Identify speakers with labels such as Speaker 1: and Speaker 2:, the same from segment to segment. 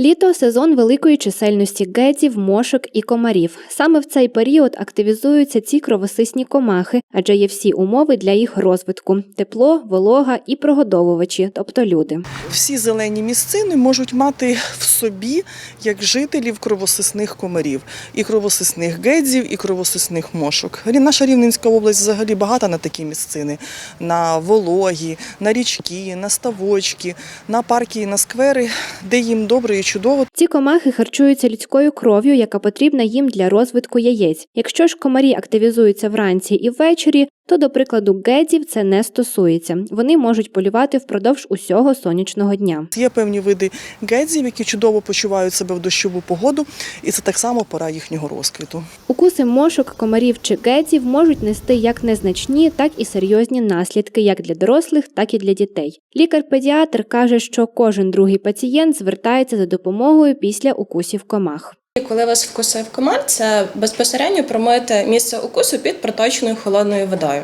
Speaker 1: Літо сезон великої чисельності гедзів, мошок і комарів. Саме в цей період активізуються ці кровосисні комахи, адже є всі умови для їх розвитку: тепло, волога і прогодовувачі, тобто люди.
Speaker 2: Всі зелені місцини можуть мати в собі як жителів кровосисних комарів, і кровосисних гедзів, і кровосисних мошок. Наша Рівненська область взагалі багата на такі місцини: на вологі, на річки, на ставочки, на парки і на сквери, де їм добре і чудово.
Speaker 1: Ці комахи харчуються людською кров'ю, яка потрібна їм для розвитку яєць. Якщо ж комарі активізуються вранці і ввечері, то, до прикладу, гедзів це не стосується. Вони можуть полювати впродовж усього сонячного дня.
Speaker 2: Є певні види гедзів, які чудово почувають себе в дощову погоду, і це так само пора їхнього розквіту.
Speaker 1: Укуси мошок, комарів чи гедзів можуть нести як незначні, так і серйозні наслідки як для дорослих, так і для дітей. Лікар-педіатр каже, що кожен другий пацієнт звертається за допомогою після укусів комах.
Speaker 3: Коли вас вкусив комар, це безпосередньо промити місце укусу під проточною холодною водою.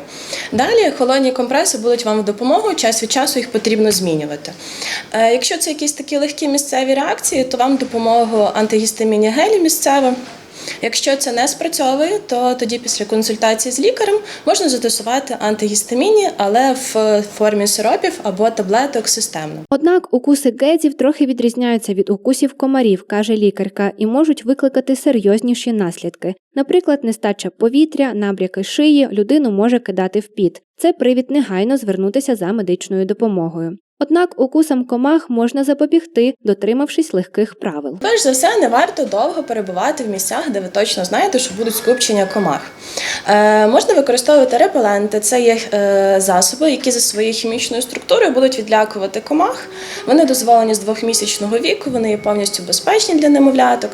Speaker 3: Далі холодні компреси будуть вам в допомогу, час від часу їх потрібно змінювати. Е, Якщо це якісь такі легкі місцеві реакції, то вам допомогу антигістамінні гелі місцево. Якщо це не спрацьовує, то тоді після консультації з лікарем можна застосувати антигістамінні, але в формі сиропів або таблеток системно.
Speaker 1: Однак укуси гедзів трохи відрізняються від укусів комарів, каже лікарка, і можуть викликати серйозніші наслідки. Наприклад, нестача повітря, набряки шиї людину може кидати в піт. Це привід негайно звернутися за медичною допомогою. Однак укусам комах можна запобігти, дотримавшись легких правил.
Speaker 3: Перш за все, не варто довго перебувати в місцях, де ви точно знаєте, що будуть скупчення комах. Е, можна використовувати репеленти. Це є е, засоби, які за своєю хімічною структурою будуть відлякувати комах. Вони дозволені з двохмісячного віку, вони є повністю безпечні для немовляток.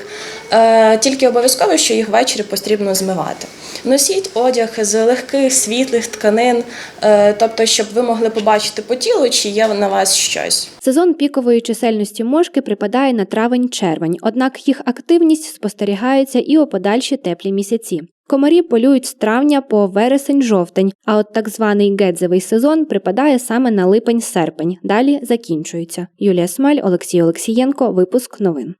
Speaker 3: Е, тільки обов'язково, що їх ввечері потрібно змивати. Носіть одяг з легких світлих тканин, е, тобто, щоб ви могли побачити по тілу, чи є на вас щось.
Speaker 1: Сезон пікової чисельності мошки припадає на травень-червень, однак їх активність спостерігається і у подальші теплі місяці. Комарі полюють з травня по вересень-жовтень, а от так званий гедзевий сезон припадає саме на липень-серпень. Далі закінчується. Юлія Смаль, Олексій Олексієнко, випуск новин.